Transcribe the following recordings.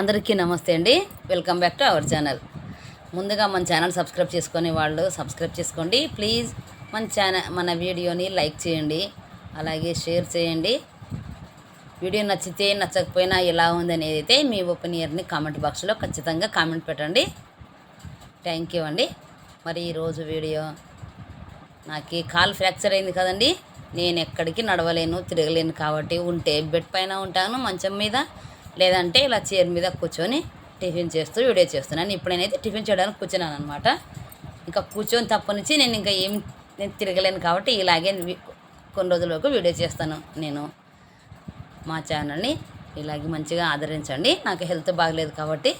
అందరికీ నమస్తే అండి. Welcome back to our channel ముందుగా మన ఛానల్ సబ్స్క్రైబ్ చేసుకునే వాళ్ళు సబ్స్క్రైబ్ చేసుకోండి. ప్లీజ్ మన ఛానల్ మన వీడియోని లైక్ చేయండి. అలాగే షేర్ చేయండి. వీడియో నచ్చితే నచ్చకపోయినా ఎలా ఉంది అనేది అయితే మీ ఒపీనియన్ని కామెంట్ బాక్స్లో ఖచ్చితంగా కామెంట్ పెట్టండి. థ్యాంక్ యూ అండి. మరి ఈరోజు వీడియో నాకు కాల్ ఫ్రాక్చర్ అయింది కదండి. నేను ఎక్కడికి నడవలేను తిరగలేను కాబట్టి ఉంటే బెడ్ పైన ఉంటాను మంచం మీద. లేదంటే ఇలా చైర్ మీద కూర్చొని టిఫిన్ చేస్తూ వీడియో చేస్తున్నాను ఇప్పుడు నేనైతే టిఫిన్ చేయడానికి కూర్చున్నాను అనమాట ఇంకా కూర్చొని తప్ప నుంచి నేను ఇంకా ఏం నేను తిరగలేను కాబట్టి ఇలాగే కొన్ని రోజుల వరకు వీడియో చేస్తాను నేను. మా ఛానల్ని ఇలాగే మంచిగా ఆదరించండి. నాకు హెల్త్ బాగలేదు కాబట్టి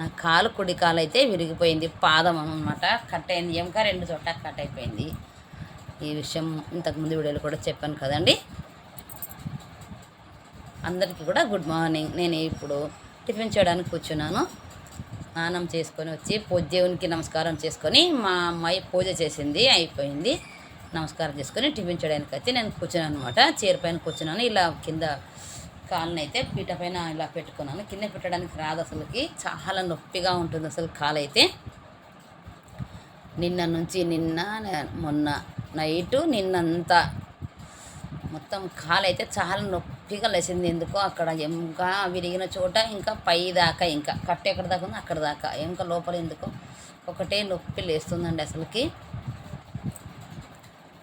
నా కాలు కుడి కాలు అయితే విరిగిపోయింది. పాదం అనమాట కట్ అయింది. ఎంక రెండు చోట కట్ అయిపోయింది. ఈ విషయం ఇంతకుముందు వీడియోలో కూడా చెప్పాను కదండి. అందరికీ కూడా గుడ్ మార్నింగ్ నేను ఇప్పుడు టిఫిన్ చేయడానికి కూర్చున్నాను. స్నానం చేసుకొని వచ్చి పూజ దేవునికి నమస్కారం చేసుకొని మా అమ్మాయి పూజ చేసింది అయిపోయింది. నమస్కారం చేసుకొని టిఫిన్ చేయడానికి వచ్చి నేను కూర్చున్నాను అనమాట చీర పైన కూర్చున్నాను. ఇలా కింద కాళ్ళని అయితే పీట పైన ఇలా పెట్టుకున్నాను. కింద పెట్టడానికి రాదు అసలుకి. చాలా నొప్పిగా ఉంటుంది అసలు కాలు అయితే నిన్న నుంచి నిన్న మొన్న నైటు నిన్నంతా మొత్తం కాలు అయితే చాలా నొప్పి పీకలేసింది ఎందుకో అక్కడ ఎముక విరిగిన చోట ఇంకా పై దాకా ఇంకా కట్ట ఎక్కడ దాకా ఉందో అక్కడ దాకా. ఎముక లోపల ఎందుకో ఒకటే నొప్పి లేస్తుందండి అసలుకి.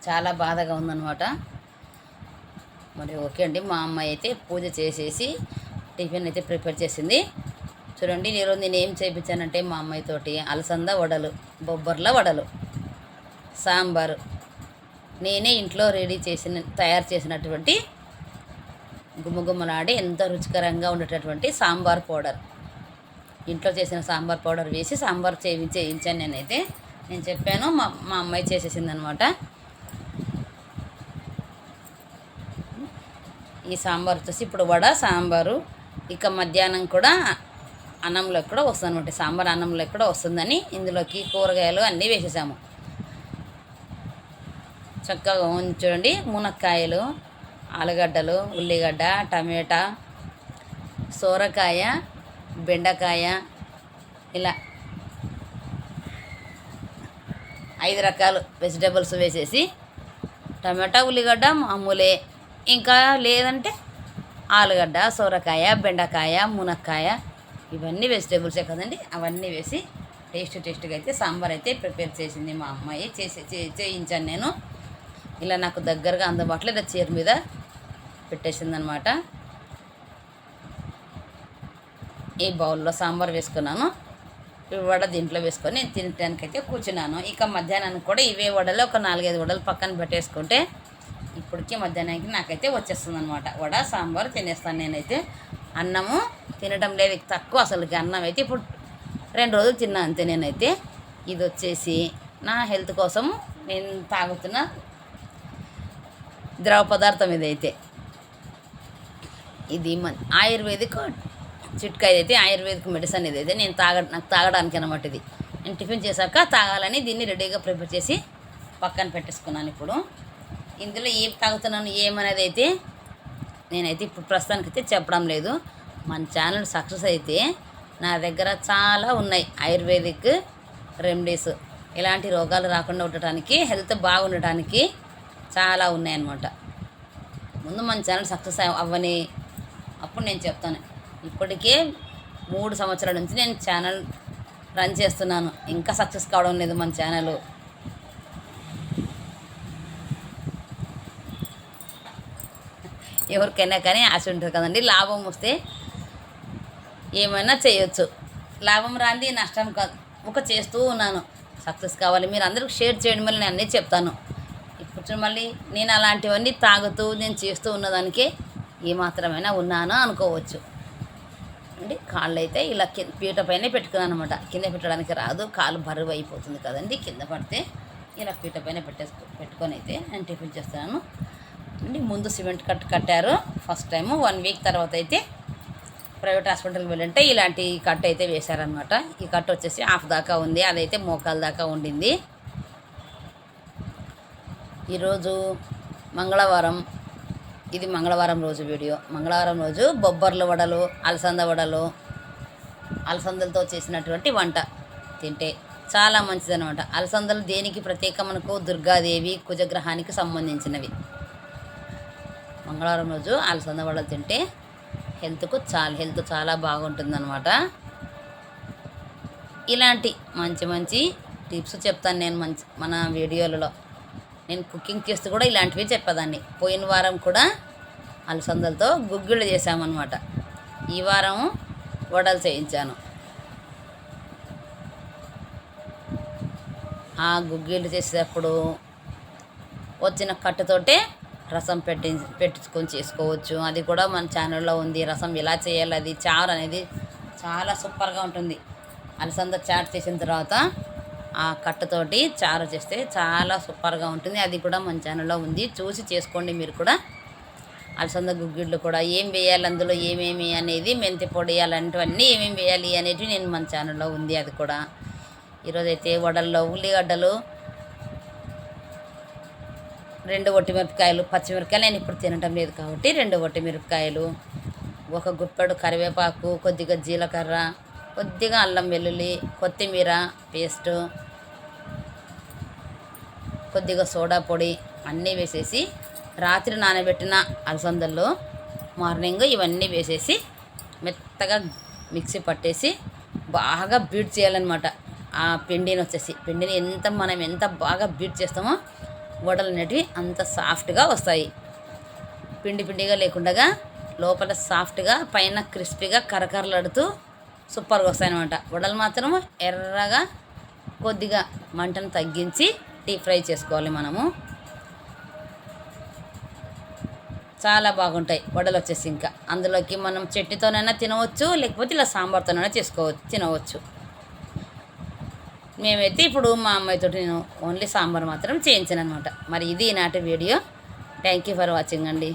చాలా బాధగా ఉందన్నమాట. మరి ఓకే అండి మా అమ్మాయి అయితే పూజ చేసేసి టిఫిన్ అయితే ప్రిపేర్ చేసింది. చూడండి ఈరోజు నేను ఏం చేయించానంటే మా అమ్మాయితోటి అలసంద వడలు బొబ్బర్ల వడలు సాంబారు. నేనే ఇంట్లో రెడీ చేసిన తయారు చేసినటువంటి గుమగుమలాడి ఎంతో రుచికరంగా ఉండేటటువంటి సాంబార్ పౌడర్. ఇంట్లో చేసిన సాంబార్ పౌడర్ వేసి సాంబార్ చేయి చేయించాను నేనైతే. నేను చెప్పాను మా మా అమ్మాయి చేసేసిందనమాట. ఈ సాంబార్ వచ్చేసి ఇప్పుడు వడ సాంబారు ఇక మధ్యాహ్నం కూడా అన్నంలో కూడా వస్తుంది అనమాట సాంబార్ అన్నంలో కూడా వస్తుందని ఇందులోకి కూరగాయలు అన్నీ వేసేసాము. చక్కగా చూడండి మునక్కాయలు ఆలుగడ్డలు ఉల్లిగడ్డ టమాటా సోరకాయ బెండకాయ ఇలా ఐదు రకాలు వెజిటేబుల్స్ వేసేసి టమాటా ఉల్లిగడ్డ మామూలే. ఇంకా లేదంటే ఆలుగడ్డ సొరకాయ బెండకాయ మునక్కాయ ఇవన్నీ వెజిటేబుల్సే కదండి. అవన్నీ వేసి టేస్ట్ టేస్ట్గా అయితే సాంబార్ అయితే ప్రిపేర్ చేసింది మా అమ్మాయి. చేసి చే- చేయించాను నేను. ఇలా నాకు దగ్గరగా అందుబాటులో ఇలా చీర మీద పెట్టేసింది అనమాట ఈ బౌల్లో సాంబార్ వేసుకున్నాను. ఈ వడ దీంట్లో వేసుకొని నేను తినడానికి అయితే కూర్చున్నాను. ఇక మధ్యాహ్నానికి కూడా ఇవే వడలు ఒక నాలుగైదు వడలు పక్కన పెట్టేసుకుంటే ఇప్పటికీ మధ్యాహ్నానికి నాకైతే వచ్చేస్తుంది అనమాట వడ సాంబార్ తినేస్తాను నేనైతే. అన్నము తినడం లేదు తక్కువ అసలుకి అన్నం అయితే ఇప్పుడు రెండు రోజులు తిన్నా అంతే నేనైతే. ఇది వచ్చేసి నా హెల్త్ కోసం నేను తాగుతున్న ద్రవ పదార్థం ఇదైతే. ఇది మన ఆయుర్వేదిక్ చిట్కా ఇదైతే ఆయుర్వేదిక్ మెడిసిన్ ఇదైతే నేను తాగ నాకు తాగడానికి అనమాట ఇది. నేను టిఫిన్ చేశాక తాగాలని దీన్ని రెడీగా ప్రిపేర్ చేసి పక్కన పెట్టేసుకున్నాను ఇప్పుడు. ఇందులో ఏం తాగుతున్నాను ఏమనేది అయితే నేనైతే ఇప్పుడు ప్రస్తుతానికి అయితే చెప్పడం లేదు. మన ఛానల్ సక్సెస్ అయితే నా దగ్గర చాలా ఉన్నాయి ఆయుర్వేదిక్ రెమెడీస్. ఇలాంటి రోగాలు రాకుండా ఉండటానికి హెల్త్ బాగుండటానికి చాలా ఉన్నాయన్నమాట ముందు మన ఛానల్ సక్సెస్ అవ్వని అప్పుడు నేను చెప్తాను. ఇప్పటికే మూడు సంవత్సరాల నుంచి నేను ఛానల్ రన్ చేస్తున్నాను. ఇంకా సక్సెస్ కావడం లేదు మన ఛానల్. ఎవరికైనా కానీ ఆశ ఉంటుంది కదండి. లాభం వస్తే ఏమైనా చేయొచ్చు. లాభం రాంది నష్టం కాదు ఒక చేస్తూ ఉన్నాను. సక్సెస్ కావాలి. మీరు అందరికి షేర్ చేయడం. మళ్ళీ నేను అన్నీ చెప్తాను. ఇప్పుడు మళ్ళీ నేను అలాంటివన్నీ తాగుతూ నేను చేస్తూ ఉన్నదానికే ఏమాత్రమైనా ఉన్నాను అనుకోవచ్చు. అండి కాళ్ళు అయితే ఇలా కింద పీట పైన పెట్టుకున్నాను అనమాట కింద పెట్టడానికి రాదు. కాలు బరువు అయిపోతుంది కదండి. కింద పడితే ఇలా పీట పైన పెట్టేసుకో పెట్టుకొని అయితే నేను టిఫిన్ చేస్తున్నాను అండి ముందు సిమెంట్ కట్ కట్టారు. ఫస్ట్ టైం వన్ వీక్ తర్వాత అయితే ప్రైవేట్ హాస్పిటల్కి వెళ్ళంటే ఇలాంటి కట్ అయితే వేశారనమాట ఈ కట్ వచ్చేసి హాఫ్ దాకా ఉంది. అదైతే మోకాల దాకా ఉండింది. ఈరోజు మంగళవారం. ఇది మంగళవారం రోజు వీడియో. మంగళవారం రోజు బొబ్బర్ల వడలు అలసంద వడలు అలసందలతో చేసినటువంటి వంట తింటే చాలా మంచిదనమాట అలసందలు దేనికి ప్రత్యేకమనకు దుర్గాదేవి కుజగ్రహానికి సంబంధించినవి. మంగళవారం రోజు అలసంద వడలు తింటే హెల్త్కు చాలా హెల్త్ చాలా బాగుంటుందన్నమాట. ఇలాంటి మంచి మంచి టిప్స్ చెప్తాను నేను మంచి మన వీడియోలలో. నేను కుకింగ్ చేస్తూ కూడా ఇలాంటివి చెప్పేదాన్ని. పోయిన వారం కూడా అలసందలతో గుగ్గిళ్ళు చేశామన్నమాట. ఈ వారం వడలు చేయించాను. ఆ గుగ్గిళ్ళు చేసేటప్పుడు వచ్చిన కట్టుతోటే రసం పెట్టి పెట్టించుకొని చేసుకోవచ్చు. అది కూడా మన ఛానల్లో ఉంది. రసం ఎలా చేయాలి అది చారు అనేది చాలా సూపర్గా ఉంటుంది. అలసంద చాట్ చేసిన తర్వాత కట్టుతోటి చారు చేస్తే చాలా సూపర్గా ఉంటుంది. అది కూడా మన ఛానల్లో ఉంది. చూసి చేసుకోండి మీరు కూడా. అలసంద గుగ్గిళ్ళు కూడా ఏం వేయాలి అందులో ఏమేమి అనేది మెంతి పొడి అలాంటివన్నీ ఏమేమి వేయాలి అనేటివి నేను మన ఛానల్లో ఉంది అది కూడా. ఈరోజైతే వడల్లో ఉల్లిగడ్డలు రెండు ఒట్టిమిరపకాయలు పచ్చిమిరపకాయలు నేను ఇప్పుడు తినటం లేదు కాబట్టి రెండు ఒట్టిమిరపకాయలు ఒక గుప్పెడు కరివేపాకు కొద్దిగా జీలకర్ర కొద్దిగా అల్లం వెల్లుల్లి కొత్తిమీర పేస్టు కొద్దిగా సోడా పొడి అన్నీ వేసేసి రాత్రి నానబెట్టిన అలసందల్లో మార్నింగ్ ఇవన్నీ వేసేసి మెత్తగా మిక్సీ పట్టేసి బాగా బీట్ చేయాలన్నమాట. ఆ పిండిని వచ్చేసి పిండిని ఎంత మనం ఎంత బాగా బీట్ చేస్తామో వడలు అనేటివి అంత సాఫ్ట్గా వస్తాయి. పిండి పిండిగా లేకుండా లోపల సాఫ్ట్గా పైన క్రిస్పీగా కరకరలాడుతూ సూపర్గా వస్తాయన్నమాట. వడలు మాత్రం ఎర్రగా కొద్దిగా మంటను తగ్గించి డీప్ ఫ్రై చేసుకోవాలి మనము. చాలా బాగుంటాయి వడలు వచ్చేసి ఇంకా. అందులోకి మనం చట్నీతోనైనా తినవచ్చు లేకపోతే ఇలా సాంబార్తోనైనా చేసుకోవచ్చు తినవచ్చు. మేమైతే ఇప్పుడు మా అమ్మాయితో నేను ఓన్లీ సాంబార్ మాత్రం చేయించాను అనమాట మరి ఇది ఈనాటి వీడియో. థ్యాంక్ యూ ఫర్ వాచింగ్ అండి.